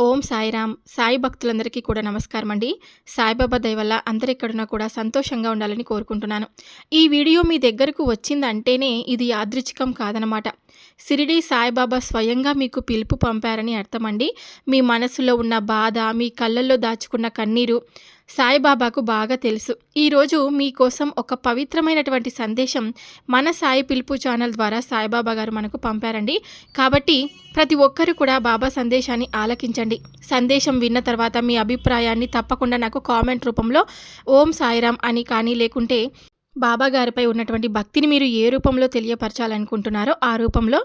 ఓం సాయిరామ్. సాయి భక్తులందరికీ కూడా నమస్కారం అండి. సాయిబాబా దయవల్ల అందరెక్కడున్నా కూడా సంతోషంగా ఉండాలని కోరుకుంటున్నాను. ఈ వీడియో మీ దగ్గరకు వచ్చిందంటేనే ఇది యాదృచ్ఛికం కాదనమాట. సిరిడి సాయిబాబా స్వయంగా మీకు పిలుపు పంపారని అర్థమండి. మీ మనసులో ఉన్న బాధ మీ కళ్ళల్లో దాచుకున్న కన్నీరు సాయిబాబాకు బాగా తెలుసు. ఈరోజు మీకోసం ఒక పవిత్రమైనటువంటి సందేశం మన సాయి పిలుపు ఛానల్ ద్వారా సాయిబాబా గారు మనకు పంపారండి. కాబట్టి ప్రతి ఒక్కరు కూడా బాబా సందేశాన్ని ఆలకించండి. సందేశం విన్న తర్వాత మీ అభిప్రాయాన్ని తప్పకుండా నాకు కామెంట్ రూపంలో ఓం సాయిరామ్ అని కానీ లేకుంటే బాబా గారిపై ఉన్నటువంటి భక్తిని మీరు ఏ రూపంలో తెలియపరచాలనుకుంటున్నారో ఆ రూపంలో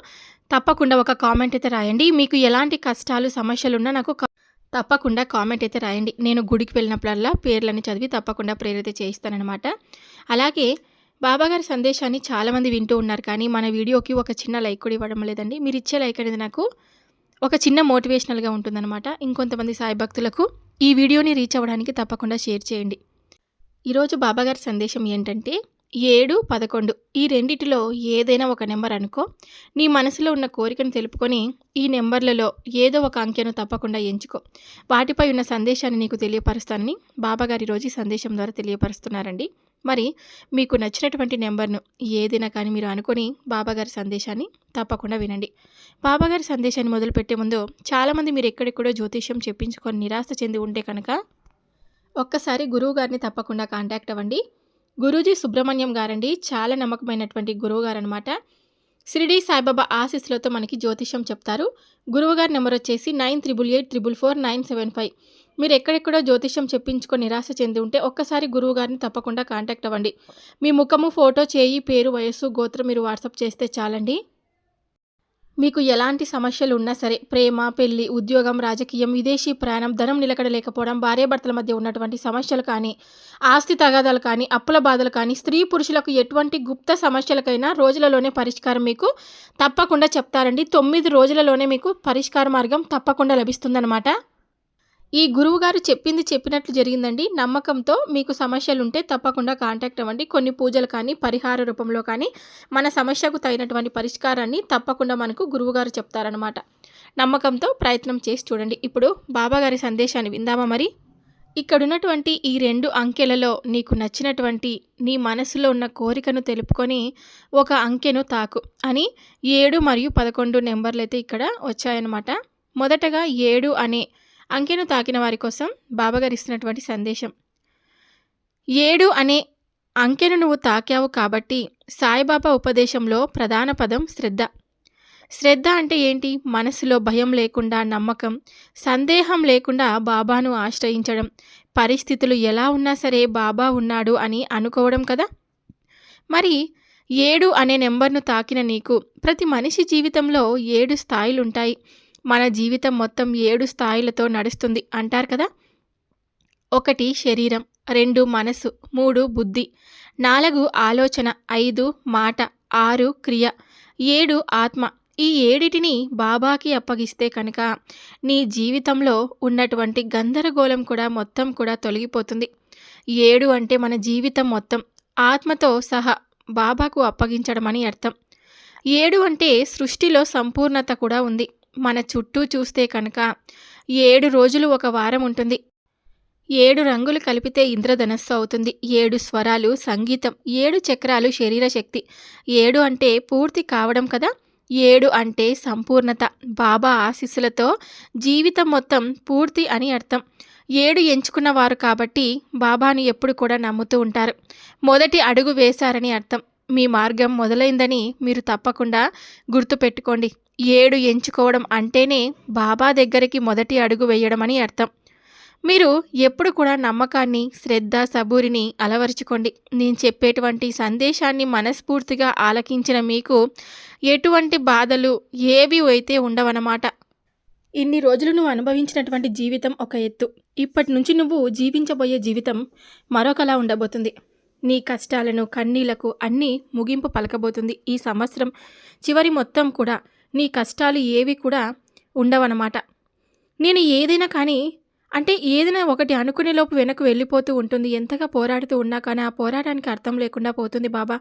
తప్పకుండా ఒక కామెంట్ అయితే రాయండి. మీకు ఎలాంటి కష్టాలు సమస్యలు ఉన్నా నాకు తప్పకుండా కామెంట్ అయితే రాయండి. నేను గుడికి వెళ్ళినప్పుడల్లా పేర్లని చదివి తప్పకుండా ప్రేరిత చేయిస్తానమాట అలాగే బాబాగారి సందేశాన్ని చాలామంది వింటూ ఉన్నారు కానీ మన వీడియోకి ఒక చిన్న లైక్ కూడా ఇవ్వడం లేదండి. మీరు ఇచ్చే లైక్ అనేది నాకు ఒక చిన్న మోటివేషనల్గా ఉంటుందన్నమాట. ఇంకొంతమంది సాయి భక్తులకు ఈ వీడియోని రీచ్ అవ్వడానికి తప్పకుండా షేర్ చేయండి. ఈరోజు బాబాగారి సందేశం ఏంటంటే ఏడు పదకొండు ఈ రెండిటిలో ఏదైనా ఒక నెంబర్ అనుకో. నీ మనసులో ఉన్న కోరికను తెలుపుకొని ఈ నెంబర్లలో ఏదో ఒక అంకెను తప్పకుండా ఎంచుకో. వాటిపై ఉన్న సందేశాన్ని నీకు తెలియపరుస్తానని బాబాగారి రోజు ఈ సందేశం ద్వారా తెలియపరుస్తున్నారండి. మరి మీకు నచ్చినటువంటి నెంబర్ను ఏదైనా కానీ మీరు అనుకొని బాబాగారి సందేశాన్ని తప్పకుండా వినండి. బాబాగారి సందేశాన్ని మొదలుపెట్టే ముందు చాలామంది మీరు ఎక్కడెక్కడో జ్యోతిష్యం చెప్పించుకొని నిరాశ చెంది ఉంటే కనుక ఒక్కసారి గురువు గారిని తప్పకుండా కాంటాక్ట్ అవ్వండి. గురూజీ సుబ్రహ్మణ్యం గారండి చాలా నమ్మకమైనటువంటి గురువు గారు అనమాట షిరిడి సాయిబాబా ఆశీస్సులతో మనకి జ్యోతిష్యం చెప్తారు. గురువు గారి నెంబర్ వచ్చేసి nine triple eight triple four nine seven five. మీరు ఎక్కడెక్కడో జ్యోతిష్యం చెప్పించుకొని నిరాశ చెంది ఉంటే ఒక్కసారి గురువు గారిని తప్పకుండా కాంటాక్ట్ అవ్వండి. మీ ముఖము ఫోటో చేయి పేరు వయస్సు గోత్రం మీరు వాట్సాప్ చేస్తే చాలండి. మీకు ఎలాంటి సమస్యలు ఉన్నా సరే ప్రేమ పెళ్ళి ఉద్యోగం రాజకీయం విదేశీ ప్రయాణం ధనం నిలకడ లేకపోవడం భార్యాభర్తల మధ్య ఉన్నటువంటి సమస్యలు కానీ ఆస్తి తగాదాలు కానీ అప్పుల బాధలు కానీ స్త్రీ పురుషులకు ఎటువంటి గుప్త సమస్యలకైనా రోజులలోనే పరిష్కారం మీకు తప్పకుండా చెప్తారండి. తొమ్మిది రోజులలోనే మీకు పరిష్కార మార్గం తప్పకుండా లభిస్తుందన్నమాట. ఈ గురువుగారు చెప్పింది చెప్పినట్లు జరిగిందండి. నమ్మకంతో మీకు సమస్యలు ఉంటే తప్పకుండా కాంటాక్ట్ అవ్వండి. కొన్ని పూజలు కానీ పరిహార రూపంలో కానీ మన సమస్యకు తగినటువంటి పరిష్కారాన్ని తప్పకుండా మనకు గురువుగారు చెప్తారనమాట నమ్మకంతో ప్రయత్నం చేసి చూడండి. ఇప్పుడు బాబాగారి సందేశాన్ని విందామా మరి? ఇక్కడున్నటువంటి ఈ రెండు అంకెలలో నీకు నచ్చినటువంటి నీ మనసులో ఉన్న కోరికను తెలుపుకొని ఒక అంకెను తాకు అని ఏడు మరియు పదకొండు నెంబర్లు అయితే ఇక్కడ వచ్చాయన్నమాట. మొదటగా ఏడు అనే అంకెను తాకిన వారి కోసం బాబాగారు ఇస్తున్నటువంటి సందేశం. ఏడు అనే అంకెను నువ్వు తాకావు కాబట్టి సాయిబాబా ఉపదేశంలో ప్రధాన పదం శ్రద్ధ. శ్రద్ధ అంటే ఏంటి? మనసులో భయం లేకుండా నమ్మకం సందేహం లేకుండా బాబాను ఆశ్రయించడం. పరిస్థితులు ఎలా ఉన్నా సరే బాబా ఉన్నాడు అని అనుకోవడం కదా? మరి ఏడు అనే నెంబర్ను తాకిన నీకు ప్రతి మనిషి జీవితంలో ఏడు స్థాయిలు ఉంటాయి మన జీవితం మొత్తం ఏడు స్థాయిలతో నడుస్తుంది అంటారు కదా? ఒకటి శరీరం రెండు మనసు మూడు బుద్ధి నాలుగు ఆలోచన ఐదు మాట ఆరు క్రియ ఏడు ఆత్మ. ఈ ఏడిటిని బాబాకి అప్పగిస్తే కనుక నీ జీవితంలో ఉన్నటువంటి గందరగోళం కూడా మొత్తం కూడా తొలగిపోతుంది. ఏడు అంటే మన జీవితం మొత్తం ఆత్మతో సహా బాబాకు అప్పగించడం అని అర్థం. ఏడు అంటే సృష్టిలో సంపూర్ణత కూడా ఉంది. మన చుట్టూ చూస్తే కనుక ఏడు రోజులు ఒక వారం ఉంటుంది. ఏడు రంగులు కలిపితే ఇంద్రధనస్సు అవుతుంది. ఏడు స్వరాలు సంగీతం ఏడు చక్రాలు శరీర శక్తి ఏడు అంటే పూర్తి కావడం కదా? ఏడు అంటే సంపూర్ణత. బాబా ఆశీస్సులతో జీవితం మొత్తం పూర్తి అని అర్థం. ఏడు ఎంచుకున్నవారు కాబట్టి బాబాను ఎప్పుడు కూడా నమ్ముతూ ఉంటారు. మొదటి అడుగు వేశారని అర్థం. మీ మార్గం మొదలైందని మీరు తప్పకుండా గుర్తుపెట్టుకోండి. ఏడు ఎంచుకోవడం అంటేనే బాబా దగ్గరికి మొదటి అడుగు వేయడం అని అర్థం. మీరు ఎప్పుడు కూడా నమ్మకాన్ని శ్రద్ధ సబూరిని అలవరుచుకోండి. నేను చెప్పేటువంటి సందేశాన్ని మనస్ఫూర్తిగా ఆలకించిన మీకు ఎటువంటి బాధలు ఏవి అయితే ఉండవన్నమాట. ఇన్ని రోజులు నువ్వు అనుభవించినటువంటి జీవితం ఒక ఎత్తు. ఇప్పటి నుంచి నువ్వు జీవించబోయే జీవితం మరొకలా ఉండబోతుంది. నీ కష్టాలను కన్నీలకు అన్నీ ముగింపు పలకబోతుంది ఈ సంవత్సరం. చివరి మొత్తం కూడా నీ కష్టాలు ఏవి కూడా ఉండవన్నమాట. నేను ఏదైనా కానీ అంటే ఏదైనా ఒకటి అనుకునే లోపు వెనక్కి వెళ్ళిపోతూ ఉంటుంది. ఎంతగా పోరాడుతూ ఉన్నా కానీ ఆ పోరాటానికి అర్థం లేకుండా పోతుంది బాబా.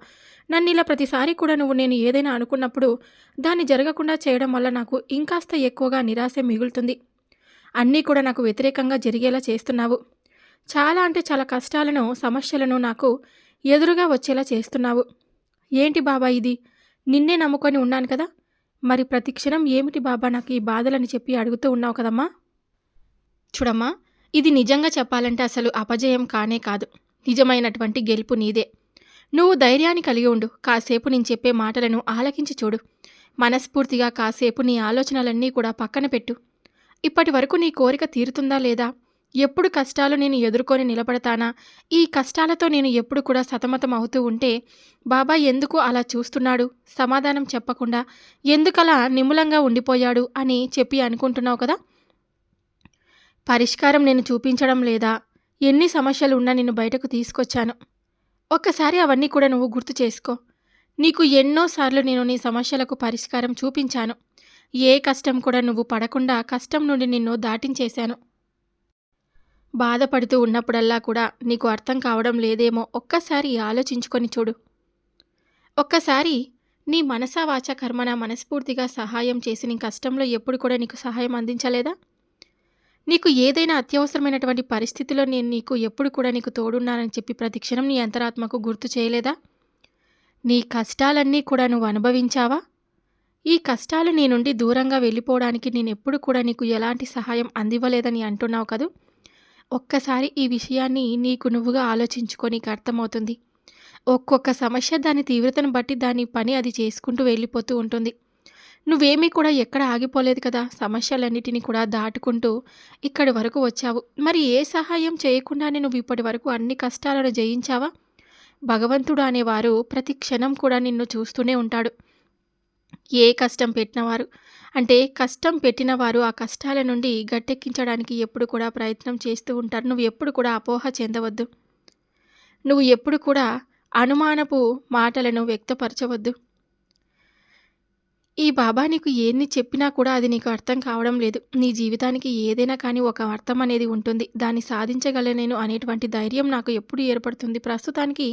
నన్ను ఇలా ప్రతిసారి కూడా నువ్వు నేను ఏదైనా అనుకున్నప్పుడు దాన్ని జరగకుండా చేయడం వల్ల నాకు ఇంకాస్త ఎక్కువగా నిరాశ మిగులుతుంది. అన్నీ కూడా నాకు వ్యతిరేకంగా జరిగేలా చేస్తున్నావు. చాలా అంటే చాలా కష్టాలను సమస్యలను నాకు ఎదురుగా వచ్చేలా చేస్తున్నావు. ఏంటి బాబా ఇది? నిన్నే నమ్ముకొని ఉన్నాను కదా. మరి ప్రతి క్షణం ఏమిటి బాబా నాకు ఈ బాధలని చెప్పి అడుగుతూ ఉన్నావు కదమ్మా? చూడమ్మా ఇది నిజంగా చెప్పాలంటే అసలు అపజయం కానే కాదు. నిజమైనటువంటి గెలుపు నీదే. నువ్వు ధైర్యాన్ని కలిగి ఉండు. కాసేపు నేను చెప్పే మాటలను ఆలకించి చూడు. మనస్ఫూర్తిగా కాసేపు నీ ఆలోచనలన్నీ కూడా పక్కన పెట్టు. ఇప్పటి వరకు నీ కోరిక తీరుతుందా లేదా? ఎప్పుడు కష్టాలు నేను ఎదుర్కొని నిలబడతానా? ఈ కష్టాలతో నేను ఎప్పుడు కూడా సతమతం అవుతూ ఉంటే బాబా ఎందుకు అలా చూస్తున్నాడు? సమాధానం చెప్పకుండా ఎందుకలా నిములంగా ఉండిపోయాడు అని చెప్పి అనుకుంటున్నావు కదా? పరిష్కారం నేను చూపించడం లేదా? ఎన్ని సమస్యలు ఉన్నా నేను బయటకు తీసుకొచ్చాను. ఒక్కసారి అవన్నీ కూడా నువ్వు గుర్తు చేసుకో. నీకు ఎన్నోసార్లు నేను నీ సమస్యలకు పరిష్కారం చూపించాను. ఏ కష్టం కూడా నువ్వు పడకుండా కష్టం నుండి నిన్ను దాటించేశాను. బాధపడుతూ ఉన్నప్పుడల్లా కూడా నీకు అర్థం కావడం లేదేమో ఒక్కసారి ఆలోచించుకొని చూడు. ఒక్కసారి నీ మనసావాచ కర్మన మనస్ఫూర్తిగా సహాయం చేసి నీ కష్టంలో ఎప్పుడు కూడా నీకు సహాయం అందించలేదా? నీకు ఏదైనా అత్యవసరమైనటువంటి పరిస్థితిలో నేను నీకు ఎప్పుడు కూడా నీకు తోడున్నానని చెప్పి ప్రతి క్షణం నీ అంతరాత్మకు గుర్తు చేయలేదా? నీ కష్టాలన్నీ కూడా నువ్వు అనుభవించావా? ఈ కష్టాలు నీ నుండి దూరంగా వెళ్ళిపోవడానికి నేను ఎప్పుడు కూడా నీకు ఎలాంటి సహాయం అందివ్వలేదని అంటున్నావు కదూ? ఒక్కసారి ఈ విషయాన్ని నీకు నువ్వుగా ఆలోచించుకో నీకు అర్థమవుతుంది. ఒక్కొక్క సమస్య దాని తీవ్రతను బట్టి దాని పని అది చేసుకుంటూ వెళ్ళిపోతూ ఉంటుంది. నువ్వేమీ కూడా ఎక్కడ ఆగిపోలేదు కదా? సమస్యలన్నిటినీ కూడా దాటుకుంటూ ఇక్కడి వరకు వచ్చావు. మరి ఏ సహాయం చేయకుండానే నువ్వు ఇప్పటి వరకు అన్ని కష్టాలను జయించావా? భగవంతుడు అనేవారు ప్రతి క్షణం కూడా నిన్ను చూస్తూనే ఉంటాడు. ఏ కష్టం పెట్టినవారు అంటే కష్టం పెట్టిన వారు ఆ కష్టాల నుండి గట్టెక్కించడానికి ఎప్పుడు కూడా ప్రయత్నం చేస్తూ ఉంటారు. నువ్వు ఎప్పుడు కూడా అపోహ చెందవద్దు. నువ్వు ఎప్పుడు కూడా అనుమానపు మాటలను వ్యక్తపరచవద్దు. ఈ బాబా నీకు ఏన్ని చెప్పినా కూడా అది నీకు అర్థం కావడం లేదు. నీ జీవితానికి ఏదైనా కానీ ఒక అర్థం అనేది ఉంటుంది. దాన్ని సాధించగలనేను అనేటువంటి ధైర్యం నాకు ఎప్పుడు ఏర్పడుతుంది. ప్రస్తుతానికి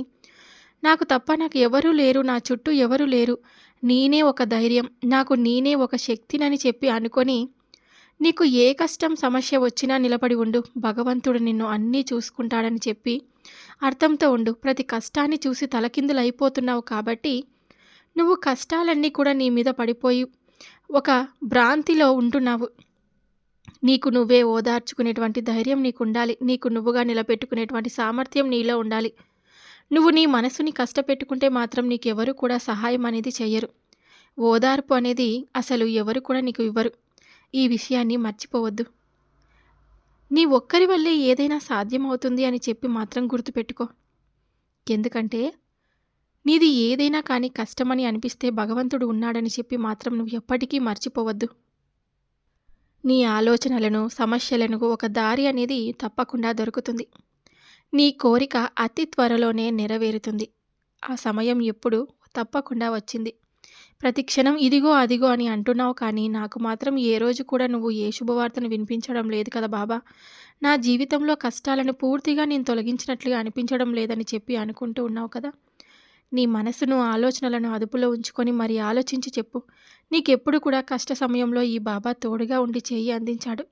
నాకు తప్ప నాకు ఎవరూ లేరు. నా చుట్టూ ఎవరూ లేరు. నేనే ఒక ధైర్యం నాకు నేనే ఒక శక్తినని చెప్పి అనుకొని నీకు ఏ కష్టం సమస్య వచ్చినా నిలబడి ఉండు. భగవంతుడు నిన్ను అన్నీ చూసుకుంటాడని చెప్పి అర్థంతో ఉండు. ప్రతి కష్టాన్ని చూసి తలకిందులు అయిపోతున్నావు కాబట్టి నువ్వు కష్టాలన్నీ కూడా నీ మీద పడిపోయి ఒక భ్రాంతిలో ఉంటున్నావు. నీకు నువ్వే ఓదార్చుకునేటువంటి ధైర్యం నీకు ఉండాలి నీకు నువ్వుగా నిలబెట్టుకునేటువంటి సామర్థ్యం నీలో ఉండాలి. నువ్వు నీ మనసుని కష్టపెట్టుకుంటే మాత్రం నీకెవరు కూడా సహాయం అనేది చెయ్యరు. ఓదార్పు అనేది అసలు ఎవరు కూడా నీకు ఇవ్వరు. ఈ విషయాన్ని మర్చిపోవద్దు. నీ ఒక్కరి వల్లే ఏదైనా సాధ్యమవుతుంది అని చెప్పి మాత్రం గుర్తుపెట్టుకో. ఎందుకంటే నీది ఏదైనా కానీ కష్టమని అనిపిస్తే భగవంతుడు ఉన్నాడని చెప్పి మాత్రం నువ్వు ఎప్పటికీ మర్చిపోవద్దు. నీ ఆలోచనలను సమస్యలను ఒక దారి అనేది తప్పకుండా దొరుకుతుంది. నీ కోరిక అతి త్వరలోనే నెరవేరుతుంది. ఆ సమయం ఎప్పుడు తప్పకుండా వచ్చింది. ప్రతి క్షణం ఇదిగో అదిగో అని అంటున్నావు కానీ నాకు మాత్రం ఏ రోజు కూడా నువ్వు ఏ శుభవార్తను వినిపించడం లేదు కదా బాబా. నా జీవితంలో కష్టాలను పూర్తిగా నేను తొలగించినట్లుగా అనిపించడం లేదని చెప్పి అనుకుంటూ ఉన్నావు కదా. నీ మనసును ఆలోచనలను అదుపులో ఉంచుకొని మరి ఆలోచించి చెప్పు. నీకెప్పుడు కూడా కష్ట సమయంలో ఈ బాబా తోడుగా ఉండి చేయి అందించాడు.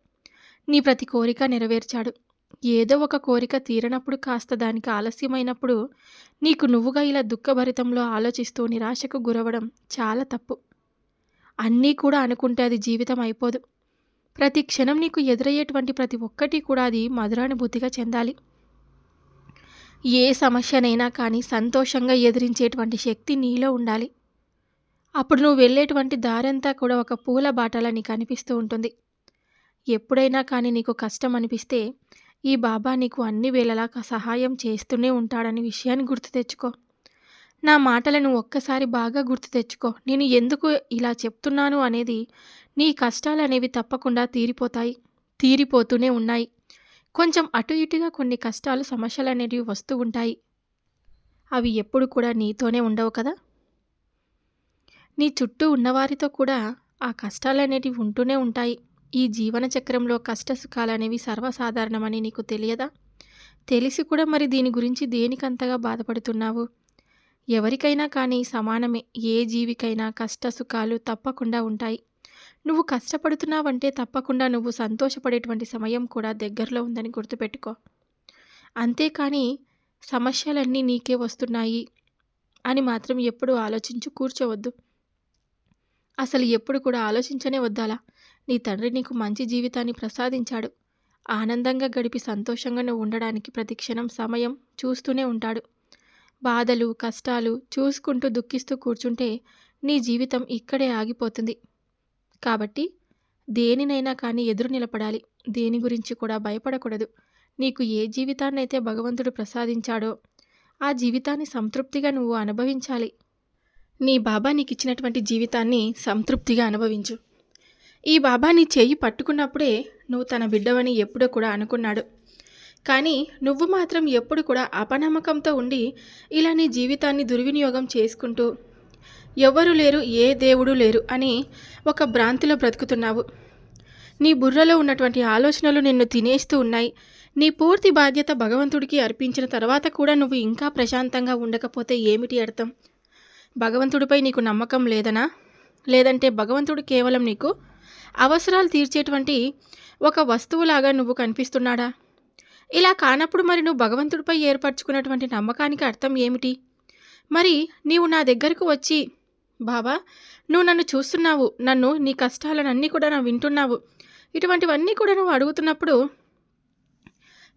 నీ ప్రతి కోరిక నెరవేర్చాడు. ఏదో ఒక కోరిక తీరనప్పుడు కాస్త దానికి ఆలస్యమైనప్పుడు నీకు నువ్వుగా ఇలా దుఃఖభరితంలో ఆలోచిస్తూ నిరాశకు గురవడం చాలా తప్పు. అన్నీ కూడా అనుకుంటే అది జీవితం అయిపోదు. ప్రతి క్షణం నీకు ఎదురయ్యేటువంటి ప్రతి ఒక్కటి కూడా అది మధురానుభూతిగా చెందాలి. ఏ సమస్యనైనా కానీ సంతోషంగా ఎదిరించేటువంటి శక్తి నీలో ఉండాలి. అప్పుడు నువ్వు వెళ్ళేటువంటి దారంతా కూడా ఒక పూల బాటలా నీకు అనిపిస్తూ ఉంటుంది. ఎప్పుడైనా కానీ నీకు కష్టం అనిపిస్తే ఈ బాబా నీకు అన్ని వేళలా సహాయం చేస్తూనే ఉంటాడని విషయాన్ని గుర్తు తెచ్చుకో. నా మాటలను ఒక్కసారి బాగా గుర్తు తెచ్చుకో. నేను ఎందుకు ఇలా చెప్తున్నాను అనేది నీ కష్టాలు అనేవి తప్పకుండా తీరిపోతాయి తీరిపోతూనే ఉన్నాయి. కొంచెం అటు ఇటుగా కొన్ని కష్టాలు సమస్యలు అనేవి వస్తూ ఉంటాయి. అవి ఎప్పుడు కూడా నీతోనే ఉండవు కదా? నీ చుట్టూ ఉన్నవారితో కూడా ఆ కష్టాలు అనేటివి ఉంటూనే ఉంటాయి. ఈ జీవన చక్రంలో కష్ట అనేవి సర్వసాధారణమని నీకు తెలియదా? తెలిసి కూడా మరి దీని గురించి దేనికంతగా బాధపడుతున్నావు? ఎవరికైనా కానీ సమానమే ఏ జీవికైనా కష్ట సుఖాలు తప్పకుండా ఉంటాయి. నువ్వు కష్టపడుతున్నావంటే తప్పకుండా నువ్వు సంతోషపడేటువంటి సమయం కూడా దగ్గరలో ఉందని గుర్తుపెట్టుకో. అంతేకాని సమస్యలన్నీ నీకే వస్తున్నాయి అని మాత్రం ఎప్పుడు ఆలోచించు కూర్చోవద్దు. అసలు ఎప్పుడు కూడా ఆలోచించనే వద్దాలా? నీ తండ్రి నీకు మంచి జీవితాన్ని ప్రసాదించాడు. ఆనందంగా గడిపి సంతోషంగా నువ్వు ఉండడానికి ప్రతిక్షణం సమయం చూస్తూనే ఉంటాడు. బాధలు కష్టాలు చూసుకుంటూ దుఃఖిస్తూ కూర్చుంటే నీ జీవితం ఇక్కడే ఆగిపోతుంది. కాబట్టి దేనినైనా కానీ ఎదురు నిలబడాలి. దేని గురించి కూడా భయపడకూడదు. నీకు ఏ జీవితాన్నైతే భగవంతుడు ప్రసాదించాడో ఆ జీవితాన్ని సంతృప్తిగా నువ్వు అనుభవించాలి. నీ బాబా నీకు ఇచ్చినటువంటి జీవితాన్ని సంతృప్తిగా అనుభవించు. ఈ బాబా నీ చేయి పట్టుకున్నప్పుడే నువ్వు తన బిడ్డవని ఎప్పుడో కూడా అనుకున్నాడు. కానీ నువ్వు మాత్రం ఎప్పుడు కూడా అపనమ్మకంతో ఉండి ఇలా నీ జీవితాన్ని దుర్వినియోగం చేసుకుంటూ ఎవ్వరు లేరు ఏ దేవుడు లేరు అని ఒక భ్రాంతిలో బ్రతుకుతున్నావు. నీ బుర్రలో ఉన్నటువంటి ఆలోచనలు నిన్ను తినేస్తూ ఉన్నాయి. నీ పూర్తి బాధ్యత భగవంతుడికి అర్పించిన తర్వాత కూడా నువ్వు ఇంకా ప్రశాంతంగా ఉండకపోతే ఏమిటి అర్థం? భగవంతుడిపై నీకు నమ్మకం లేదనా? లేదంటే భగవంతుడు కేవలం నీకు అవసరాలు తీర్చేటువంటి ఒక వస్తువులాగా నువ్వు కనిపిస్తున్నాడా? ఇలా కానప్పుడు మరి నువ్వు భగవంతుడిపై ఏర్పరచుకున్నటువంటి నమ్మకానికి అర్థం ఏమిటి? మరి నీవు నా దగ్గరకు వచ్చి బాబా నువ్వు నన్ను చూస్తున్నావు నన్ను నీ కష్టాలనన్నీ కూడా నా వింటున్నావు. ఇటువంటివన్నీ కూడా నువ్వు అడుగుతున్నప్పుడు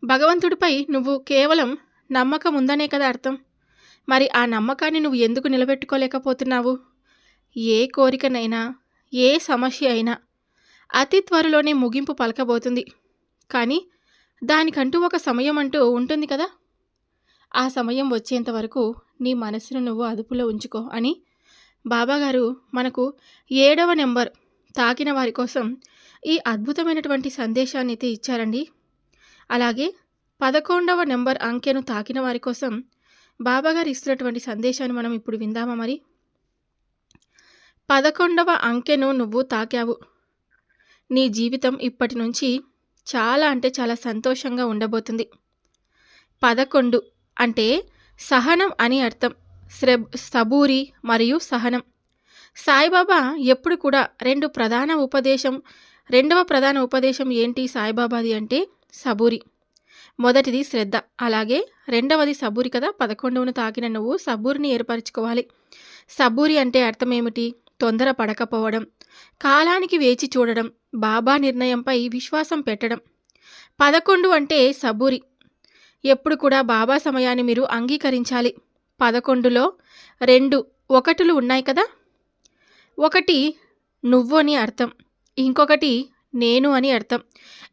భగవంతుడిపై నువ్వు కేవలం నమ్మకం ఉందనే కదా అర్థం. మరి ఆ నమ్మకాన్ని నువ్వు ఎందుకు నిలబెట్టుకోలేకపోతున్నావు? ఏ కోరికనైనా ఏ సమస్య అయినా అతి త్వరలోనే ముగింపు పలకబోతుంది. కానీ దానికంటూ ఒక సమయం అంటూ ఉంటుంది కదా. ఆ సమయం వచ్చేంత వరకు నీ మనసును నువ్వు అదుపులో ఉంచుకో అని బాబాగారు మనకు ఏడవ నెంబర్ తాకిన వారి కోసం ఈ అద్భుతమైనటువంటి సందేశాన్ని అయితే ఇచ్చారండి. అలాగే పదకొండవ నెంబర్ అంకెను తాకిన వారి కోసం బాబాగారు ఇస్తున్నటువంటి సందేశాన్ని మనం ఇప్పుడు విందామా మరి? పదకొండవ అంకెను నువ్వు తాకావు. నీ జీవితం ఇప్పటి నుంచి చాలా అంటే చాలా సంతోషంగా ఉండబోతుంది. పదకొండు అంటే సహనం అని అర్థం. శ్రబ్ సబూరి మరియు సహనం. సాయిబాబా ఎప్పుడు కూడా రెండు ప్రధాన ఉపదేశం రెండవ ప్రధాన ఉపదేశం ఏంటి సాయిబాబాది అంటే సబూరి. మొదటిది శ్రద్ధ అలాగే రెండవది సబూరి కదా. పదకొండవను తాకిన నువ్వు సబూరిని ఏర్పరచుకోవాలి. సబూరి అంటే అర్థం ఏమిటి? తొందర పడకపోవడం కాలానికి వేచి చూడడం బాబా నిర్ణయంపై విశ్వాసం పెట్టడం. పదకొండు అంటే సబూరి. ఎప్పుడు కూడా బాబా సమయాన్ని మీరు అంగీకరించాలి. పదకొండులో రెండు ఒకటులు ఉన్నాయి కదా? ఒకటి నువ్వు అని అర్థం. ఇంకొకటి నేను అని అర్థం.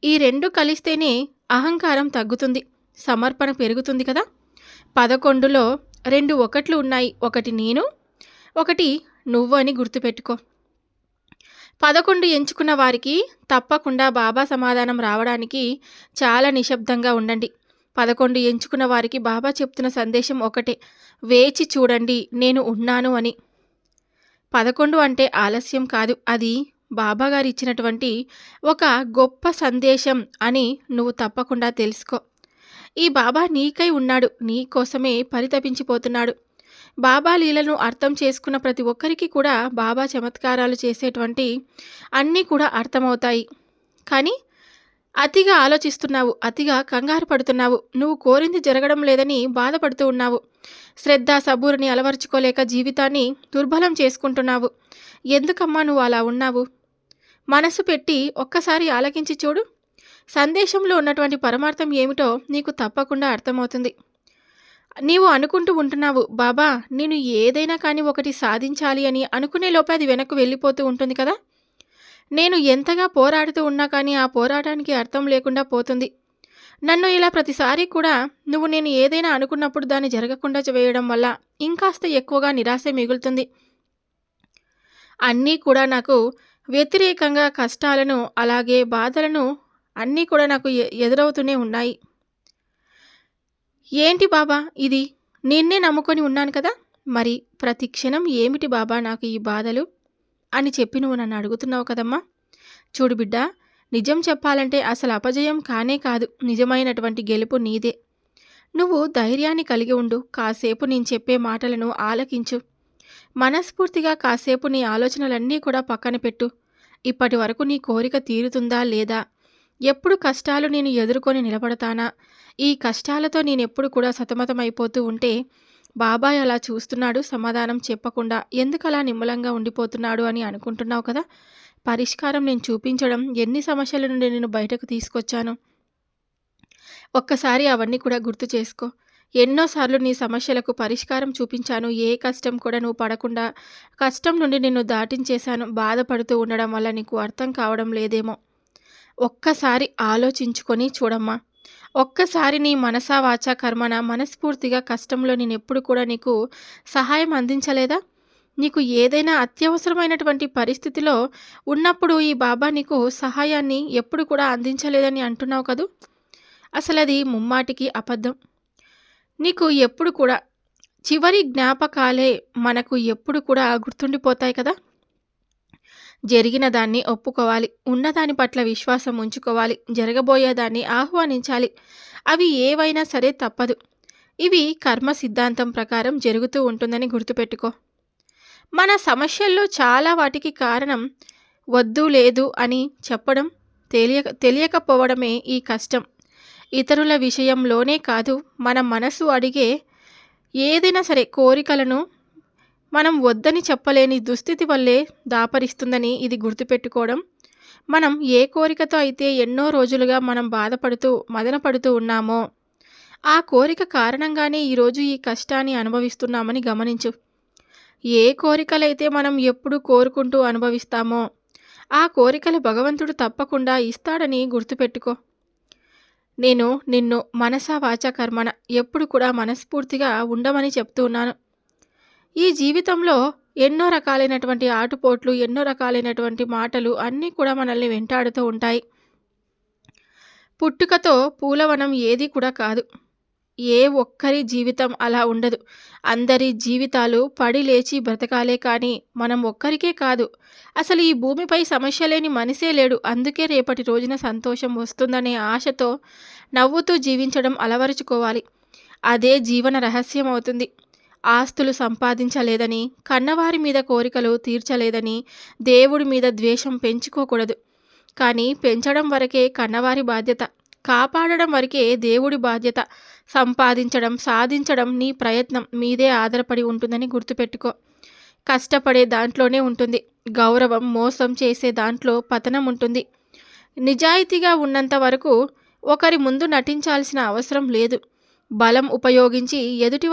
ఈ రెండు కలిస్తేనే అహంకారం తగ్గుతుంది సమర్పణ పెరుగుతుంది కదా? పదకొండులో రెండు ఒకట్లు ఉన్నాయి. ఒకటి నేను ఒకటి నువ్వు అని గుర్తుపెట్టుకో. పదకొండు ఎంచుకున్న వారికి తప్పకుండా బాబా సమాధానం రావడానికి చాలా నిశ్శబ్దంగా ఉండండి. పదకొండు ఎంచుకున్న వారికి బాబా చెప్తున్న సందేశం ఒకటే వేచి చూడండి నేను ఉన్నాను అని. పదకొండు అంటే ఆలస్యం కాదు అది బాబాగారు ఇచ్చినటువంటి ఒక గొప్ప సందేశం అని నువ్వు తప్పకుండా తెలుసుకో. ఈ బాబా నీకై ఉన్నాడు నీ కోసమే పరితపించిపోతున్నాడు. బాబా లీలను అర్థం చేసుకున్న ప్రతి ఒక్కరికి కూడా బాబా చమత్కారాలు చేసేటువంటి అన్నీ కూడా అర్థమవుతాయి. కానీ అతిగా ఆలోచిస్తున్నావు అతిగా కంగారు పడుతున్నావు నువ్వు కోరింది జరగడం లేదని బాధపడుతూ ఉన్నావు. శ్రద్ధ సబూరిని అలవరుచుకోలేక జీవితాన్ని దుర్బలం చేసుకుంటున్నావు. ఎందుకమ్మా నువ్వు అలా ఉన్నావు? మనసు పెట్టి ఒక్కసారి ఆలకించి చూడు. సందేశంలో ఉన్నటువంటి పరమార్థం ఏమిటో నీకు తప్పకుండా అర్థమవుతుంది. నీవు అనుకుంటూ ఉంటున్నావు బాబా నేను ఏదైనా కానీ ఒకటి సాధించాలి అని అనుకునే లోపే అది వెనక్కు వెళ్ళిపోతూ ఉంటుంది కదా? నేను ఎంతగా పోరాడుతూ ఉన్నా కానీ ఆ పోరాటానికి అర్థం లేకుండా పోతుంది. నన్ను ఇలా ప్రతిసారి కూడా నువ్వు నేను ఏదైనా అనుకున్నప్పుడు దాన్ని జరగకుండా వేయడం వల్ల ఇంకాస్త ఎక్కువగా నిరాశ మిగులుతుంది. అన్నీ కూడా నాకు వ్యతిరేకంగా కష్టాలను అలాగే బాధలను అన్నీ కూడా నాకు ఎ- ఎదురవుతూనే ఉన్నాయి. ఏంటి బాబా ఇది? నిన్నే నమ్ముకొని ఉన్నాను కదా? మరి ప్రతి క్షణం ఏమిటి బాబా నాకు ఈ బాధలు? అని చెప్పి నువ్వు నన్ను అడుగుతున్నావు కదమ్మా. చూడు బిడ్డ నిజం చెప్పాలంటే అసలు అపజయం కానే కాదు. నిజమైనటువంటి గెలుపు నీదే. నువ్వు ధైర్యాన్ని కలిగి ఉండు. కాసేపు నేను చెప్పే మాటలను ఆలకించు. మనస్ఫూర్తిగా కాసేపు నీ ఆలోచనలన్నీ కూడా పక్కన పెట్టు. ఇప్పటి వరకు నీ కోరిక తీరుతుందా లేదా? ఎప్పుడు కష్టాలు నేను ఎదుర్కొని నిలబడతానా? ఈ కష్టాలతో నేనెప్పుడు కూడా సతమతమైపోతూ ఉంటే బాబాయ్ అలా చూస్తున్నాడు సమాధానం చెప్పకుండా. ఎందుకలా నిమ్మలంగా ఉండిపోతున్నాడు అని అనుకుంటున్నావు కదా? పరిష్కారం నేను చూపించడం ఎన్ని సమస్యల నుండి నేను బయటకు తీసుకొచ్చాను? ఒక్కసారి అవన్నీ కూడా గుర్తు చేసుకో. ఎన్నోసార్లు నీ సమస్యలకు పరిష్కారం చూపించాను. ఏ కష్టం కూడా నువ్వు పడకుండా కష్టం నుండి నిన్ను దాటించేశాను. బాధపడుతూ ఉండడం వల్ల నీకు అర్థం కావడం లేదేమో. ఒక్కసారి ఆలోచించుకొని చూడమ్మా. ఒక్కసారి నీ మనసా వాచా కర్మన మనస్ఫూర్తిగా కష్టంలో నేను ఎప్పుడు కూడా నీకు సహాయం అందించలేదా? నీకు ఏదైనా అత్యవసరమైనటువంటి పరిస్థితిలో ఉన్నప్పుడు ఈ బాబా నీకు సహాయాన్ని ఎప్పుడు కూడా అందించలేదని అంటున్నావు కదూ? అసలు అది ముమ్మాటికి అబద్ధం. నీకు ఎప్పుడు కూడా చివరి జ్ఞాపకాలే మనకు ఎప్పుడు కూడా గుర్తుండిపోతాయి కదా? జరిగిన దాన్ని ఒప్పుకోవాలి. ఉన్నదాని పట్ల విశ్వాసం ఉంచుకోవాలి. జరగబోయేదాన్ని ఆహ్వానించాలి. అవి ఏవైనా సరే తప్పదు. ఇవి కర్మ సిద్ధాంతం ప్రకారం జరుగుతూ ఉంటుందని గుర్తుపెట్టుకో. మన సమస్యల్లో చాలా వాటికి కారణం వద్దు లేదు అని చెప్పడం తెలియక తెలియకపోవడమే ఈ కష్టం. ఇతరుల విషయంలోనే కాదు మన మనసు అడిగే ఏదైనా సరే కోరికలను మనం వద్దని చెప్పలేని దుస్థితి వల్లే దాపరిస్తుందని ఇది గుర్తుపెట్టుకోవడం. మనం ఏ కోరికతో అయితే ఎన్నో రోజులుగా మనం బాధపడుతూ మదనపడుతూ ఉన్నామో ఆ కోరిక కారణంగానే ఈరోజు ఈ కష్టాన్ని అనుభవిస్తున్నామని గమనించు. ఏ కోరికలైతే మనం ఎప్పుడు కోరుకుంటూ అనుభవిస్తామో ఆ కోరికలు భగవంతుడు తప్పకుండా ఇస్తాడని గుర్తుపెట్టుకో. నేను నిన్ను మనసా వాచా కర్మణ ఎప్పుడు కూడా మనస్ఫూర్తిగా ఉండమని చెప్తూ ఉన్నాను. ఈ జీవితంలో ఎన్నో రకాలైనటువంటి ఆటుపోట్లు ఎన్నో రకాలైనటువంటి మాటలు అన్నీ కూడా మనల్ని వెంటాడుతూ ఉంటాయి. పుట్టుకతో పూలవనం ఏది కూడా కాదు. ఏ ఒక్కరి జీవితం అలా ఉండదు. అందరి జీవితాలు పడి లేచి బ్రతకాలే కానీ మనం ఒక్కరికే కాదు. అసలు ఈ భూమిపై సమస్య లేని మనిషే లేడు. అందుకే రేపటి రోజున సంతోషం వస్తుందనే ఆశతో నవ్వుతూ జీవించడం అలవరుచుకోవాలి. అదే జీవన రహస్యం అవుతుంది. ఆస్తులు సంపాదించలేదని కన్నవారి మీద కోరికలు తీర్చలేదని దేవుడి మీద ద్వేషం పెంచుకోకూడదు. కానీ పెంచడం వరకే కన్నవారి బాధ్యత కాపాడడం వరకే దేవుడి బాధ్యత. సంపాదించడం సాధించడం నీ ప్రయత్నం మీదే ఆధారపడి ఉంటుందని గుర్తుపెట్టుకో. కష్టపడే దాంట్లోనే ఉంటుంది. గౌరవం మోసం చేసే దాంట్లో పతనం ఉంటుంది. నిజాయితీగా ఉన్నంత వరకు ఒకరి ముందు నటించాల్సిన అవసరం లేదు. బలం ఉపయోగించి ఎదుటి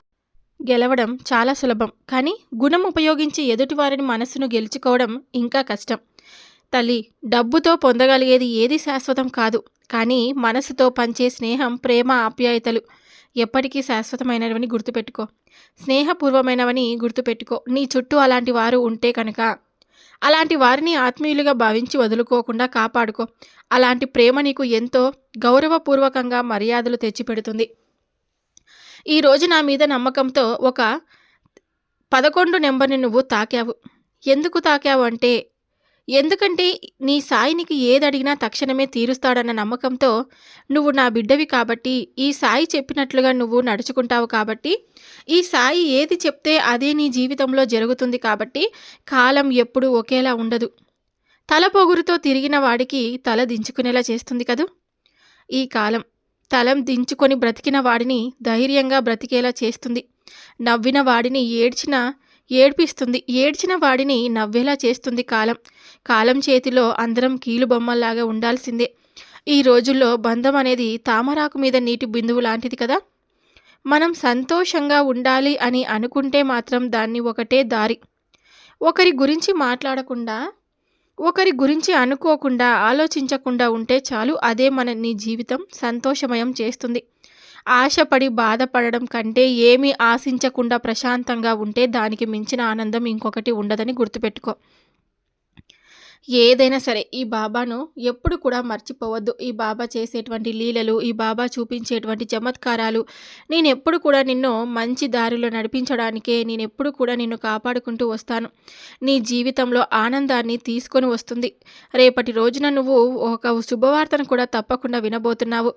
గెలవడం చాలా సులభం. కానీ గుణం ఉపయోగించి ఎదుటివారిని మనస్సును గెలుచుకోవడం ఇంకా కష్టం. తల్లి డబ్బుతో పొందగలిగేది ఏది శాశ్వతం కాదు. కానీ మనసుతో పంచే స్నేహం ప్రేమ ఆప్యాయతలు ఎప్పటికీ శాశ్వతమైనవని గుర్తుపెట్టుకో. స్నేహపూర్వమైనవని గుర్తుపెట్టుకో. నీ చుట్టూ అలాంటి వారు ఉంటే కనుక అలాంటి వారిని ఆత్మీయులుగా భావించి వదులుకోకుండా కాపాడుకో. అలాంటి ప్రేమ నీకు ఎంతో గౌరవపూర్వకంగా మర్యాదలు తెచ్చిపెడుతుంది. ఈరోజు నా మీద నమ్మకంతో ఒక పదకొండు నెంబర్ని నువ్వు తాకావు. ఎందుకు తాకావు అంటే ఎందుకంటే నీ సాయినికి ఏది అడిగినా తక్షణమే తీరుస్తాడన్న నమ్మకంతో నువ్వు నా బిడ్డవి కాబట్టి ఈ సాయి చెప్పినట్లుగా నువ్వు నడుచుకుంటావు కాబట్టి ఈ సాయి ఏది చెప్తే అదే నీ జీవితంలో జరుగుతుంది కాబట్టి కాలం ఎప్పుడూ ఒకేలా ఉండదు. తల పొగురుతో తిరిగిన వాడికి తల దించుకునేలా చేస్తుంది కదూ? ఈ కాలం తలం దించుకొని బ్రతికిన వాడిని ధైర్యంగా బ్రతికేలా చేస్తుంది. నవ్విన వాడిని ఏడ్చిన ఏడ్పిస్తుంది. ఏడ్చిన వాడిని నవ్వేలా చేస్తుంది కాలం. కాలం చేతిలో అందరం కీలు బొమ్మల్లాగా ఉండాల్సిందే. ఈ రోజుల్లో బంధం అనేది తామరాకు మీద నీటి బిందువు లాంటిది కదా. మనం సంతోషంగా ఉండాలి అని అనుకుంటే మాత్రం దాన్ని ఒకటే దారి. ఒకరి గురించి మాట్లాడకుండా ఒకరి గురించి అనుకోకుండా ఆలోచించకుండా ఉంటే చాలు అదే మన నీ జీవితం సంతోషమయం చేస్తుంది. ఆశపడి బాధపడడం కంటే ఏమీ ఆశించకుండా ప్రశాంతంగా ఉంటే దానికి మించిన ఆనందం ఇంకొకటి ఉండదని గుర్తుపెట్టుకో. ఏదైనా సరే ఈ బాబాను ఎప్పుడు కూడా మర్చిపోవద్దు. ఈ బాబా చేసేటువంటి లీలలు ఈ బాబా చూపించేటువంటి చమత్కారాలు నేను ఎప్పుడు కూడా నిన్ను మంచి దారిలో నడిపించడానికే నేను ఎప్పుడు కూడా నిన్ను కాపాడుకుంటూ వస్తాను. నీ జీవితంలో ఆనందాన్ని తీసుకొని వస్తుంది. రేపటి రోజున నువ్వు ఒక శుభవార్తను కూడా తప్పకుండా వినబోతున్నావు.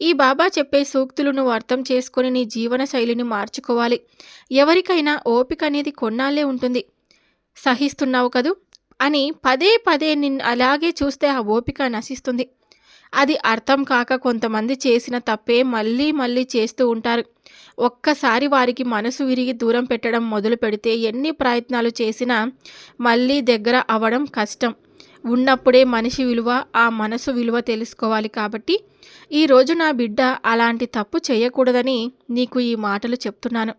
ఈ బాబా చెప్పే సూక్తులు నువ్వు అర్థం చేసుకొని నీ జీవన శైలిని మార్చుకోవాలి. ఎవరికైనా ఓపిక అనేది కొన్నాళ్ళే ఉంటుంది. సహిస్తున్నావు కదూ? అని పదే పదే నిన్ను అలాగే చూస్తే ఆ ఓపిక నశిస్తుంది. అది అర్థం కాక కొంతమంది చేసిన తప్పే మళ్ళీ మళ్ళీ చేస్తూ ఉంటారు. ఒక్కసారి వారికి మనసు విరిగి దూరం పెట్టడం మొదలు పెడితే ఎన్ని ప్రయత్నాలు చేసినా మళ్ళీ దగ్గర అవ్వడం కష్టం. ఉన్నప్పుడే మనిషి విలువ ఆ మనసు విలువ తెలుసుకోవాలి కాబట్టి ఈరోజు నా బిడ్డ అలాంటి తప్పు చేయకూడదని నీకు ఈ మాటలు చెప్తున్నాను.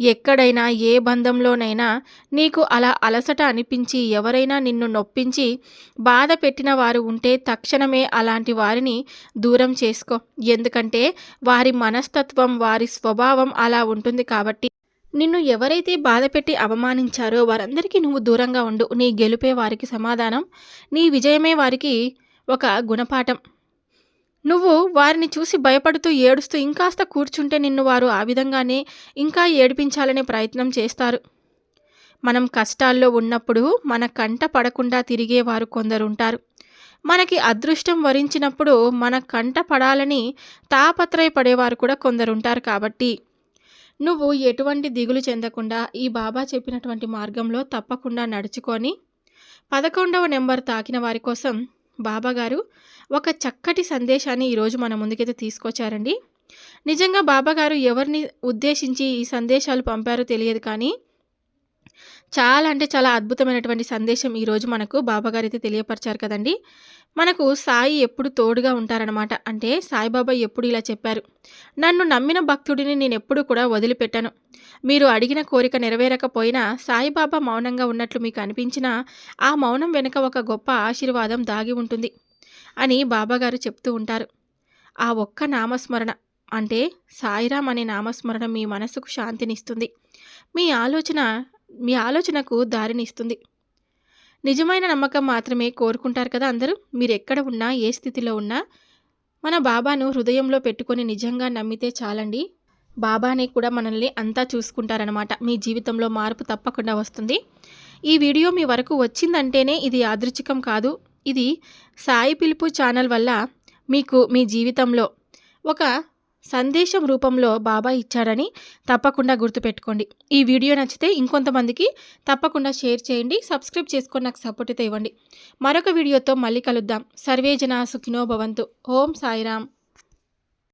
ఎక్కడైనా ఏ బంధంలోనైనా నీకు అలా అలసట అనిపించి ఎవరైనా నిన్ను నొప్పించి బాధ పెట్టిన వారు ఉంటే తక్షణమే అలాంటి వారిని దూరం చేసుకో. ఎందుకంటే వారి మనస్తత్వం వారి స్వభావం అలా ఉంటుంది కాబట్టి. నిన్ను ఎవరైతే బాధపెట్టి అవమానించారో వారందరికీ నువ్వు దూరంగా ఉండు. నీ గెలుపే వారికి సమాధానం నీ విజయమే వారికి ఒక గుణపాఠం. నువ్వు వారిని చూసి భయపడుతూ ఏడుస్తూ ఇంకాస్త కూర్చుంటే నిన్ను వారు ఆ విధంగానే ఇంకా ఏడిపించాలనే ప్రయత్నం చేస్తారు. మనం కష్టాల్లో ఉన్నప్పుడు మన కంట పడకుండా తిరిగేవారు కొందరుంటారు. మనకి అదృష్టం వరించినప్పుడు మన కంట పడాలని తాపత్రయపడేవారు కూడా కొందరుంటారు కాబట్టి నువ్వు ఎటువంటి దిగులు చెందకుండా ఈ బాబా చెప్పినటువంటి మార్గంలో తప్పకుండా నడుచుకొని పదకొండవ నెంబర్ తాకిన వారి కోసం బాబాగారు ఒక చక్కటి సందేశాన్ని ఈరోజు మన ముందుకైతే తీసుకొచ్చారండి. నిజంగా బాబాగారు ఎవరిని ఉద్దేశించి ఈ సందేశాలు పంపారో తెలియదు కానీ చాలా అంటే చాలా అద్భుతమైనటువంటి సందేశం ఈరోజు మనకు బాబాగారు అయితే తెలియపరిచారు కదండి. మనకు సాయి ఎప్పుడు తోడుగా ఉంటారనమాట అంటే సాయిబాబా ఎప్పుడు ఇలా చెప్పారు. నన్ను నమ్మిన భక్తుడిని నేను ఎప్పుడు కూడా వదిలిపెట్టాను. మీరు అడిగిన కోరిక నెరవేరకపోయినా సాయిబాబా మౌనంగా ఉన్నట్లు మీకు అనిపించినా ఆ మౌనం వెనుక ఒక గొప్ప ఆశీర్వాదం దాగి ఉంటుంది అని బాబాగారు చెప్తూ ఉంటారు. ఆ ఒక్క నామస్మరణ అంటే సాయిరామ్ అనే నామస్మరణ మీ మనసుకు శాంతినిస్తుంది. మీ ఆలోచన మీ ఆలోచనకు దారినిస్తుంది. నిజమైన నమ్మకం మాత్రమే కోరుకుంటారు కదా అందరూ? మీరు ఎక్కడ ఉన్నా ఏ స్థితిలో ఉన్నా మన బాబాను హృదయంలో పెట్టుకొని నిజంగా నమ్మితే చాలండి. బాబానే కూడా మనల్ని అంతా చూసుకుంటారనమాట మీ జీవితంలో మార్పు తప్పకుండా వస్తుంది. ఈ వీడియో మీ వరకు వచ్చిందంటేనే ఇది యాదృచ్ఛికం కాదు. ఇది సాయి పిలుపు ఛానల్ వల్ల మీకు మీ జీవితంలో ఒక సందేశం రూపంలో బాబా ఇచ్చాడని తప్పకుండా గుర్తుపెట్టుకోండి. ఈ వీడియో నచ్చితే ఇంకొంతమందికి తప్పకుండా షేర్ చేయండి సబ్స్క్రైబ్ చేసుకొని నాకు సపోర్ట్ అయితే ఇవ్వండి. మరొక వీడియోతో మళ్ళీ కలుద్దాం. సర్వేజన సుఖినో భవంతు. ఓం సాయిరామ్.